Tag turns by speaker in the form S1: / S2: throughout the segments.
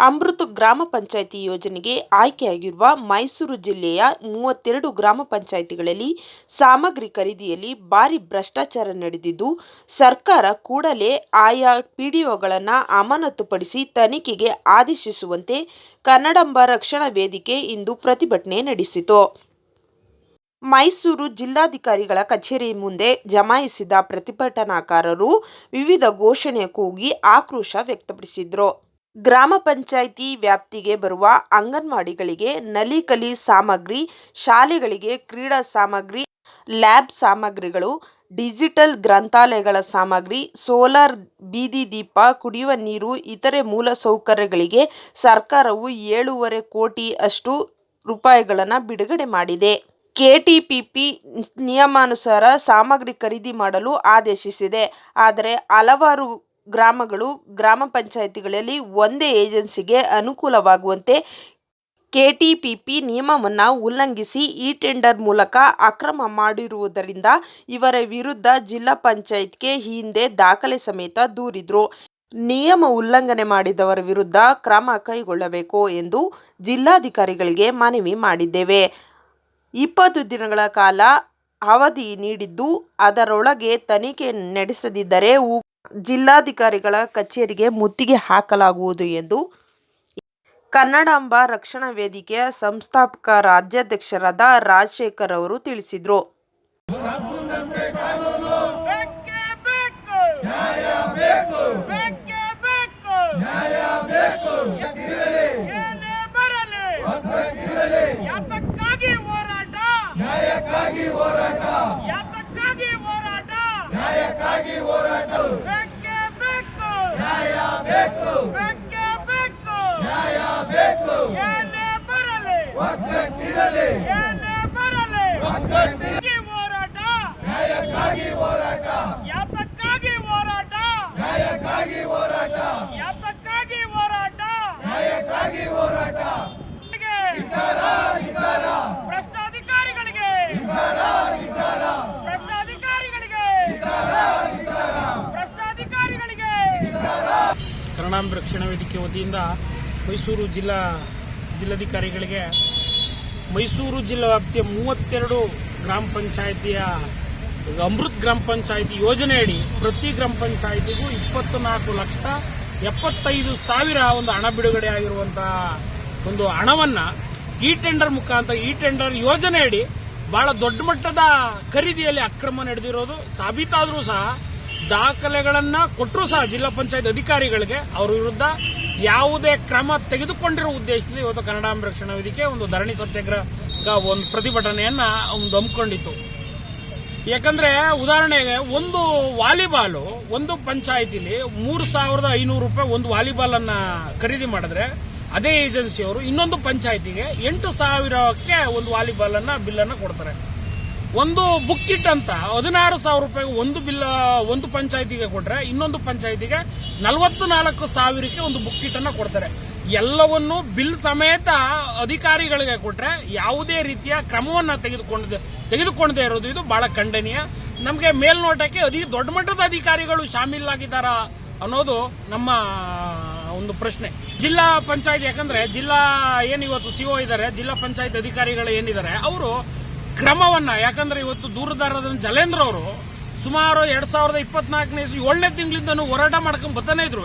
S1: ಅಮೃತ್ ಗ್ರಾಮ ಪಂಚಾಯಿತಿ ಯೋಜನೆಗೆ ಆಯ್ಕೆಯಾಗಿರುವ ಮೈಸೂರು ಜಿಲ್ಲೆಯ ಮೂವತ್ತೆರಡು ಗ್ರಾಮ ಪಂಚಾಯಿತಿಗಳಲ್ಲಿ ಸಾಮಗ್ರಿ ಖರೀದಿಯಲ್ಲಿ ಭಾರಿ ಭ್ರಷ್ಟಾಚಾರ ನಡೆದಿದ್ದು, ಸರ್ಕಾರ ಕೂಡಲೇ ಆಯಾ ಪಿಡಿಒಗಳನ್ನು ಅಮಾನತುಪಡಿಸಿ ತನಿಖೆಗೆ ಆದೇಶಿಸುವಂತೆ ಕನ್ನಡಂಬ ರಕ್ಷಣಾ ವೇದಿಕೆ ಇಂದು ಪ್ರತಿಭಟನೆ ನಡೆಸಿತು. ಮೈಸೂರು ಜಿಲ್ಲಾಧಿಕಾರಿಗಳ ಕಚೇರಿ ಮುಂದೆ ಜಮಾಯಿಸಿದ ಪ್ರತಿಭಟನಾಕಾರರು ವಿವಿಧ ಘೋಷಣೆ ಕೂಗಿ ಆಕ್ರೋಶ ವ್ಯಕ್ತಪಡಿಸಿದರು. ಗ್ರಾಮ ಪಂಚಾಯಿತಿ ವ್ಯಾಪ್ತಿಗೆ ಬರುವ ಅಂಗನವಾಡಿಗಳಿಗೆ ನಲಿಕಲಿ ಸಾಮಗ್ರಿ, ಶಾಲೆಗಳಿಗೆ ಕ್ರೀಡಾ ಸಾಮಗ್ರಿ, ಲ್ಯಾಬ್ ಸಾಮಗ್ರಿಗಳು, ಡಿಜಿಟಲ್ ಗ್ರಂಥಾಲಯಗಳ ಸಾಮಗ್ರಿ, ಸೋಲಾರ್ ಬೀದಿ ದೀಪ, ಕುಡಿಯುವ ನೀರು, ಇತರೆ ಮೂಲ ಸೌಕರ್ಯಗಳಿಗೆ ಸರ್ಕಾರವು ಏಳೂವರೆ ಕೋಟಿ ಅಷ್ಟು ರೂಪಾಯಿಗಳನ್ನು ಬಿಡುಗಡೆ ಮಾಡಿದೆ. ಕೆಟಿಪಿಪಿ ನಿಯಮಾನುಸಾರ ಸಾಮಗ್ರಿ ಖರೀದಿ ಮಾಡಲು ಆದೇಶಿಸಿದೆ. ಆದರೆ ಹಲವಾರು ಗ್ರಾಮಗಳು, ಗ್ರಾಮ ಪಂಚಾಯಿತಿಗಳಲ್ಲಿ ಒಂದೇ ಏಜೆನ್ಸಿಗೆ ಅನುಕೂಲವಾಗುವಂತೆ ಕೆಟಿಪಿಪಿ ನಿಯಮವನ್ನು ಉಲ್ಲಂಘಿಸಿ ಇ ಟೆಂಡರ್ ಮೂಲಕ ಅಕ್ರಮ ಮಾಡಿರುವುದರಿಂದ ಇವರ ವಿರುದ್ಧ ಜಿಲ್ಲಾ ಪಂಚಾಯತ್ಗೆ ಹಿಂದೆ ದಾಖಲೆ ಸಮೇತ ದೂರಿದ್ರು. ನಿಯಮ ಉಲ್ಲಂಘನೆ ಮಾಡಿದವರ ವಿರುದ್ಧ ಕ್ರಮ ಕೈಗೊಳ್ಳಬೇಕು ಎಂದು ಜಿಲ್ಲಾಧಿಕಾರಿಗಳಿಗೆ ಮನವಿ ಮಾಡಿದ್ದೇವೆ. ಇಪ್ಪತ್ತು ದಿನಗಳ ಕಾಲ ಅವಧಿ ನೀಡಿದ್ದು ಅದರೊಳಗೆ ತನಿಖೆ ನಡೆಸದಿದ್ದರೆ ಜಿಲ್ಲಾಧಿಕಾರಿಗಳ ಕಚೇರಿಗೆ ಮುತ್ತಿಗೆ ಹಾಕಲಾಗುವುದು ಎಂದು ಕನ್ನಡಾಂಬ ರಕ್ಷಣಾ ವೇದಿಕೆಯ ಸಂಸ್ಥಾಪಕ ರಾಜ್ಯಾಧ್ಯಕ್ಷರಾದ ರಾಜಶೇಖರ್ ಅವರು ತಿಳಿಸಿದರು
S2: ಬೇಕೇ ಬೇಕು ನ್ಯಾಯ ಬೇಕು ಬೇಕೇ ಬೇಕು ನ್ಯಾಯ ಬೇಕು ಏನೇ ಬರಲಿ ಯಾತಕ್ಕಾಗಿ ಹೋರಾಟ ನ್ಯಾಯಕ್ಕಾಗಿ ಹೋರಾಟ ಯಾತಕ್ಕಾಗಿ ಹೋರಾಟ ನ್ಯಾಯಕ್ಕಾಗಿ ಹೋರಾಟ ಬೇಕೇ ಬೇಕು ನ್ಯಾಯ ಬೇಕು ಬೇಕೇ ಬೇಕು ನ್ಯಾಯ ಬೇಕು ಏನೇ ಬರಲಿ ಏನೇ ಬರಲಿ. ಹೋರಾಟ. ನ್ಯಾಯಕ್ಕಾಗಿ ಹೋರಾಟ. ಯಾತಕ್ಕಾಗಿ ಹೋರಾಟ. ನ್ಯಾಯಕ್ಕಾಗಿ ಹೋರಾಟ. ಯಾತಕ್ಕಾಗಿ ಹೋರಾಟ. ನ್ಯಾಯಕ್ಕಾಗಿ ಹೋರಾಟ. ಭ್ರಷ್ಟಾಧಿಕಾರಿಗಳಿಗೆ. ಭ್ರಷ್ಟಾಧಿಕಾರಿಗಳಿಗೆ. ಭ್ರಷ್ಟಾಧಿಕಾರಿಗಳಿಗೆ.
S3: ಕನ್ನಡಾಂಬ ರಕ್ಷಣಾ ವೇದಿಕೆ ವತಿಯಿಂದ ಮೈಸೂರು ಜಿಲ್ಲಾ ಜಿಲ್ಲಾಧಿಕಾರಿಗಳಿಗೆ ಮೈಸೂರು ಜಿಲ್ಲಾ ವ್ಯಾಪ್ತಿಯ ಮೂವತ್ತೆರಡು ಗ್ರಾಮ ಪಂಚಾಯಿತಿಯ ಅಮೃತ್ ಗ್ರಾಮ ಪಂಚಾಯಿತಿ ಯೋಜನೆಯಡಿ ಪ್ರತಿ ಗ್ರಾಮ ಪಂಚಾಯಿತಿಗೂ ಇಪ್ಪತ್ತು ನಾಲ್ಕು ಲಕ್ಷದ ಎಪ್ಪತ್ತೈದು ಸಾವಿರ ಒಂದು ಹಣ ಬಿಡುಗಡೆ ಆಗಿರುವಂತಹ ಒಂದು ಹಣವನ್ನ ಈ ಟೆಂಡರ್ ಮುಖಾಂತರ, ಈ ಟೆಂಡರ್ ಯೋಜನೆಯಡಿ ಬಹಳ ದೊಡ್ಡ ಮಟ್ಟದ ಖರೀದಿಯಲ್ಲಿ ಅಕ್ರಮ ನಡೆದಿರೋದು ಸಾಬೀತಾದರೂ ಸಹ ದಾಖಲೆಗಳನ್ನ ಕೊಟ್ಟರು ಸಹ ಜಿಲ್ಲಾ ಪಂಚಾಯತ್ ಅಧಿಕಾರಿಗಳಿಗೆ ಅವರ ವಿರುದ್ಧ ಯಾವುದೇ ಕ್ರಮ ತೆಗೆದುಕೊಂಡಿರೋ ಉದ್ದೇಶದಿಂದ ಇವತ್ತು ಕನ್ನಡಾಂಬ ರಕ್ಷಣಾ ವೇದಿಕೆ ಒಂದು ಧರಣಿ ಸತ್ಯಾಗ್ರಹ ಒಂದು ಪ್ರತಿಭಟನೆಯನ್ನ ಒಂದು ಹಮ್ಮಿಕೊಂಡಿತ್ತು. ಯಾಕಂದ್ರೆ ಉದಾಹರಣೆಗೆ ಒಂದು ವಾಲಿಬಾಲ್ ಒಂದು ಪಂಚಾಯತಿಲಿ ಮೂರು ಸಾವಿರದ ಐನೂರು ರೂಪಾಯಿ ಒಂದು ವಾಲಿಬಾಲ್ ಅನ್ನ ಖರೀದಿ ಮಾಡಿದ್ರೆ ಅದೇ ಏಜೆನ್ಸಿಯವರು ಇನ್ನೊಂದು ಪಂಚಾಯತಿಗೆ ಎಂಟು ಸಾವಿರಕ್ಕೆ ಒಂದು ವಾಲಿಬಾಲ್ ಅನ್ನ ಬಿಲ್ ಅನ್ನ ಕೊಡ್ತಾರೆ. ಒಂದು ಬುಕ್ ಕಿಟ್ ಅಂತ, ಹದಿನಾರು ಸಾವಿರ ರೂಪಾಯಿ ಒಂದು ಬಿಲ್, ಒಂದು ಪಂಚಾಯತಿಗೆ ಕೊಟ್ರೆ ಇನ್ನೊಂದು ಪಂಚಾಯತಿಗೆ ನಲವತ್ತು ನಾಲ್ಕು ಸಾವಿರಕ್ಕೆ ಒಂದು ಬುಕ್ ಕಿಟ್ ಅನ್ನ ಕೊಡ್ತಾರೆ. ಎಲ್ಲವನ್ನು ಬಿಲ್ ಸಮೇತ ಅಧಿಕಾರಿಗಳಿಗೆ ಕೊಟ್ರೆ ಯಾವುದೇ ರೀತಿಯ ಕ್ರಮವನ್ನ ತೆಗೆದುಕೊಂಡ ತೆಗೆದುಕೊಳ್ಳದೆ ಇರೋದು ಇದು ಬಹಳ ಖಂಡನೀಯ. ನಮಗೆ ಮೇಲ್ನೋಟಕ್ಕೆ ಅತಿ ದೊಡ್ಡ ಮಟ್ಟದ ಅಧಿಕಾರಿಗಳು ಶಾಮೀಲಾಗಿದ್ದಾರಾ ಅನ್ನೋದು ನಮ್ಮ ಒಂದು ಪ್ರಶ್ನೆ. ಜಿಲ್ಲಾ ಪಂಚಾಯತ್ ಯಾಕಂದ್ರೆ ಜಿಲ್ಲಾ ಏನು ಇವತ್ತು ಸಿಒ ಇದ್ದಾರೆ, ಜಿಲ್ಲಾ ಪಂಚಾಯತ್ ಅಧಿಕಾರಿಗಳು ಏನಿದ್ದಾರೆ, ಅವರು ಕ್ರಮವನ್ನ, ಯಾಕಂದ್ರೆ ಇವತ್ತು ದೂರದಾರದ ಜಲೇಂದ್ರ ಅವರು ಸುಮಾರು ಎರಡ್ ಸಾವಿರದ ಇಪ್ಪತ್ನಾಲ್ಕನೇ ಏಳನೇ ತಿಂಗಳಿಂದನೂ ಹೋರಾಟ ಮಾಡ್ಕೊಂಡು ಬರ್ತಾನೆ ಇದ್ರು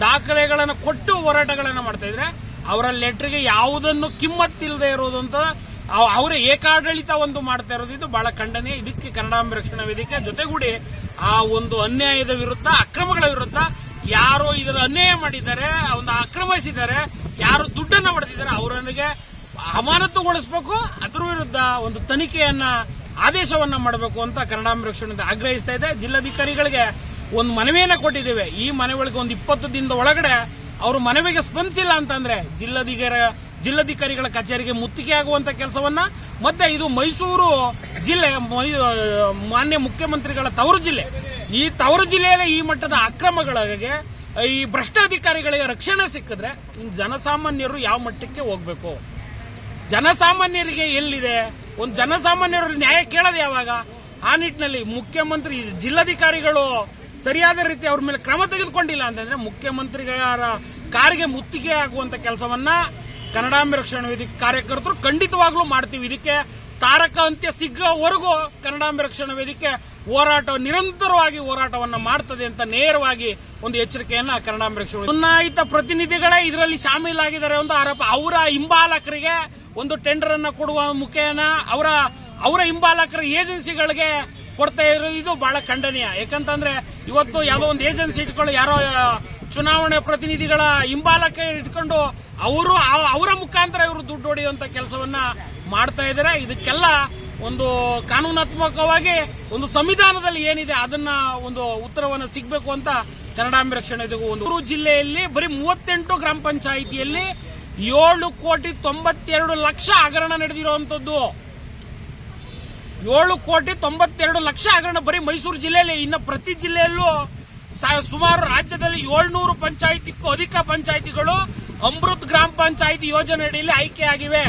S3: ದಾಖಲೆಗಳನ್ನು ಕೊಟ್ಟು ಹೋರಾಟಗಳನ್ನು ಮಾಡ್ತಾ ಇದ್ರೆ, ಅವರ ಲೆಟರ್ಗೆ ಯಾವುದನ್ನು ಕಿಮ್ಮತ್ತಿಲ್ಲದೆ ಇರೋದು ಅಂತ ಅವ್- ಅವರ ಏಕಾಡಳಿತ ಒಂದು ಮಾಡ್ತಾ ಇರೋದು. ಇದು ಬಹಳ ಖಂಡನೆ ಇದಕ್ಕೆ ಕನ್ನಡಾಂಬಿ ರಕ್ಷಣಾ ವೇದಿಕೆ ಜೊತೆಗೂಡಿ ಆ ಒಂದು ಅನ್ಯಾಯದ ವಿರುದ್ಧ, ಅಕ್ರಮಗಳ ವಿರುದ್ಧ ಯಾರು ಇದರ ಅನ್ಯಾಯ ಮಾಡಿದ್ದಾರೆ ಒಂದು ಆಕ್ರಮಿಸಿದ್ದಾರೆ ಯಾರು ದುಡ್ಡನ್ನ ಪಡೆದಿದ್ದಾರೆ ಅವರೊಂದಿಗೆ ಅಮಾನತುಗೊಳಿಸಬೇಕು, ಅದರ ವಿರುದ್ಧ ಒಂದು ತನಿಖೆಯನ್ನ, ಆದೇಶವನ್ನ ಮಾಡಬೇಕು ಅಂತ ಕನ್ನಡಾಂಬ ರಕ್ಷಣೆ ಆಗ್ರಹಿಸ್ತಾ ಇದೆ. ಜಿಲ್ಲಾಧಿಕಾರಿಗಳಿಗೆ ಒಂದು ಮನವಿಯನ್ನ ಕೊಟ್ಟಿದ್ದೇವೆ. ಈ ಮನವಿಗಳಿಗೆ ಒಂದು ಇಪ್ಪತ್ತು ದಿನದ ಒಳಗಡೆ ಅವರು ಮನವಿಗೆ ಸ್ಪಂದಿಸಿಲ್ಲ ಅಂತಂದ್ರೆ ಜಿಲ್ಲಾಧಿಕಾರಿ, ಜಿಲ್ಲಾಧಿಕಾರಿಗಳ ಕಚೇರಿಗೆ ಮುತ್ತಿಗೆ ಆಗುವಂತ ಕೆಲಸವನ್ನ, ಮತ್ತೆ ಇದು ಮೈಸೂರು ಜಿಲ್ಲೆ ಮಾನ್ಯ ಮುಖ್ಯಮಂತ್ರಿಗಳ ತವರು ಜಿಲ್ಲೆ. ಈ ತವರು ಜಿಲ್ಲೆಯಲ್ಲಿ ಈ ಮಟ್ಟದ ಅಕ್ರಮಗಳಿಗೆ, ಈ ಭ್ರಷ್ಟಾಧಿಕಾರಿಗಳಿಗೆ ರಕ್ಷಣೆ ಸಿಕ್ಕಿದ್ರೆ ಜನಸಾಮಾನ್ಯರು ಯಾವ ಮಟ್ಟಕ್ಕೆ ಹೋಗ್ಬೇಕು? ಜನಸಾಮಾನ್ಯರಿಗೆ ಎಲ್ಲಿದೆ? ಒಂದು ಜನಸಾಮಾನ್ಯರು ನ್ಯಾಯ ಕೇಳೋದು ಯಾವಾಗ? ಆ ನಿಟ್ಟಿನಲ್ಲಿ ಮುಖ್ಯಮಂತ್ರಿ, ಜಿಲ್ಲಾಧಿಕಾರಿಗಳು ಸರಿಯಾದ ರೀತಿ ಅವ್ರ ಮೇಲೆ ಕ್ರಮ ತೆಗೆದುಕೊಂಡಿಲ್ಲ ಅಂತಂದ್ರೆ ಮುಖ್ಯಮಂತ್ರಿಗಳ ಕಾರಿಗೆ ಮುತ್ತಿಗೆ ಆಗುವಂತ ಕೆಲಸವನ್ನ ಕನ್ನಡಾಂಬೆ ರಕ್ಷಣಾ ವೇದಿಕೆ ಕಾರ್ಯಕರ್ತರು ಖಂಡಿತವಾಗ್ಲೂ ಮಾಡ್ತೀವಿ. ಇದಕ್ಕೆ ತಾರಕ ಅಂತ್ಯ ಸಿಗೋವರೆಗೂ ಕನ್ನಡಾಂಬೆ ರಕ್ಷಣಾ ವೇದಿಕೆ ಹೋರಾಟ, ನಿರಂತರವಾಗಿ ಹೋರಾಟವನ್ನು ಮಾಡ್ತದೆ ಅಂತ ನೇರವಾಗಿ ಒಂದು ಎಚ್ಚರಿಕೆಯನ್ನ ಕನ್ನಡಾಂಬೆ ರಕ್ಷಣಾ ಚುನಾಯಿತ ಪ್ರತಿನಿಧಿಗಳೇ ಇದರಲ್ಲಿ ಶಾಮೀಲಾಗಿದ್ದಾರೆ ಒಂದು ಆರೋಪ. ಅವರ ಹಿಂಬಾಲಕರಿಗೆ ಒಂದು ಟೆಂಡರ್ ಅನ್ನು ಕೊಡುವ ಮುಖೇನ ಅವರ ಅವರ ಹಿಂಬಾಲಕರ ಏಜೆನ್ಸಿಗಳಿಗೆ ಕೊಡ್ತಾ ಇರೋದು ಇದು ಬಹಳ ಖಂಡನೀಯ. ಯಾಕಂತಂದ್ರೆ ಇವತ್ತು ಯಾವುದೋ ಒಂದು ಏಜೆನ್ಸಿ ಇಟ್ಕೊಂಡು ಯಾರೋ ಚುನಾವಣೆ ಪ್ರತಿನಿಧಿಗಳ ಹಿಂಬಾಲಕ ಇಟ್ಕೊಂಡು ಅವರು ಅವರ ಮುಖಾಂತರ ಇವರು ದುಡ್ಡು ಹೊಡೆಯುವಂತ ಕೆಲಸವನ್ನ ಮಾಡ್ತಾ ಇದ್ದಾರೆ. ಇದಕ್ಕೆಲ್ಲ ಒಂದು ಕಾನೂನಾತ್ಮಕವಾಗಿ ಒಂದು ಸಂವಿಧಾನದಲ್ಲಿ ಏನಿದೆ ಅದನ್ನ ಒಂದು ಉತ್ತರವನ್ನು ಸಿಗಬೇಕು ಅಂತ ಕನ್ನಡಾಂಬೆ ರಕ್ಷಣೆ ಒಂದು ಜಿಲ್ಲೆಯಲ್ಲಿ ಬರೀ ಮೂವತ್ತೆಂಟು ಗ್ರಾಮ ಪಂಚಾಯಿತಿಯಲ್ಲಿ ಏಳು ಕೋಟಿ ತೊಂಬತ್ತೆರಡು ಲಕ್ಷ ಹಗರಣ ನಡೆದಿರುವಂತದ್ದು. ಏಳು ಕೋಟಿ ತೊಂಬತ್ತೆರಡು ಲಕ್ಷ ಹಗರಣ ಬರೀ ಮೈಸೂರು ಜಿಲ್ಲೆಯಲ್ಲಿ, ಇನ್ನು ಪ್ರತಿ ಜಿಲ್ಲೆಯಲ್ಲೂ ಸುಮಾರು ರಾಜ್ಯದಲ್ಲಿ ಏಳ್ನೂರು ಪಂಚಾಯಿತಿಗೂ ಅಧಿಕ ಪಂಚಾಯಿತಿಗಳು ಅಮೃತ್ ಗ್ರಾಮ ಪಂಚಾಯಿತಿ ಯೋಜನೆ ಅಡಿಯಲ್ಲಿ ಆಯ್ಕೆಯಾಗಿವೆ.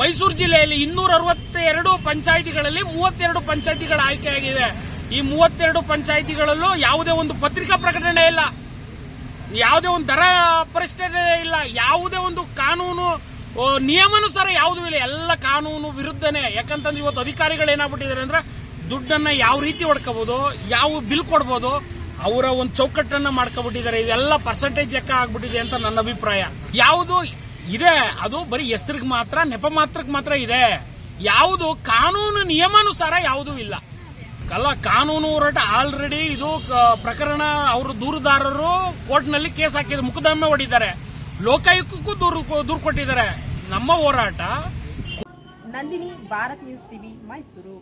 S3: ಮೈಸೂರು ಜಿಲ್ಲೆಯಲ್ಲಿ ಇನ್ನೂರ ಅರವತ್ತೆರಡು ಪಂಚಾಯಿತಿಗಳಲ್ಲಿ ಮೂವತ್ತೆರಡು ಪಂಚಾಯಿತಿಗಳ ಆಯ್ಕೆಯಾಗಿದೆ ಈ ಮೂವತ್ತೆರಡು ಪಂಚಾಯಿತಿಗಳಲ್ಲೂ ಯಾವುದೇ ಒಂದು ಪತ್ರಿಕಾ ಪ್ರಕಟಣೆ ಇಲ್ಲ. ಯಾವುದೇ ಒಂದು ದರ ಪರಿಷ್ಠೆ ಇಲ್ಲ. ಯಾವುದೇ ಒಂದು ಕಾನೂನು ನಿಯಮಾನುಸಾರ ಯಾವುದೂ ಇಲ್ಲ. ಎಲ್ಲ ಕಾನೂನು ವಿರುದ್ಧನೇ. ಯಾಕಂತಂದ್ರೆ ಇವತ್ತು ಅಧಿಕಾರಿಗಳು ಏನಾಗ್ಬಿಟ್ಟಿದ್ದಾರೆ ಅಂದ್ರೆ ದುಡ್ಡನ್ನ ಯಾವ ರೀತಿ ಹೊಡ್ಕೋಬಹುದು ಯಾವ ಬಿಲ್ ಕೊಡ್ಬೋದು, ಅವರ ಒಂದು ಚೌಕಟ್ಟನ್ನ ಮಾಡ್ಕೊಬಿಟ್ಟಿದ್ದಾರೆ. ಇದೆಲ್ಲ ಪರ್ಸೆಂಟೇಜ್ ಲೆಕ್ಕ ಆಗ್ಬಿಟ್ಟಿದೆ ಅಂತ ನನ್ನ ಅಭಿಪ್ರಾಯ. ಯಾವುದು ಇದೆ. ಅದು ಬರೀ ಹೆಸರಿಗೆ ಮಾತ್ರ, ನೆಪ ಮಾತ್ರಕ್ಕೆ ಮಾತ್ರ ಇದೆ. ಯಾವುದು ಕಾನೂನು ನಿಯಮಾನುಸಾರ ಯಾವುದೂ ಇಲ್ಲ. ಅಲ್ಲ, ಕಾನೂನು ಹೋರಾಟ ಆಲ್ರೆಡಿ ಇದು ಪ್ರಕರಣ ಅವರು ದೂರುದಾರರು ಕೋರ್ಟ್ನಲ್ಲಿ ಕೇಸ್ ಹಾಕಿದ್ರು ಮುಖದಮ್ಮೆ ಹೊಡಿದ್ದಾರೆ. ಲೋಕಾಯುಕ್ತಕ್ಕೂ ದೂರು ದೂರು ಕೊಟ್ಟಿದ್ದಾರೆ. ನಮ್ಮ ಹೋರಾಟ.
S4: Nandini, Bharat news TV, Mysuru.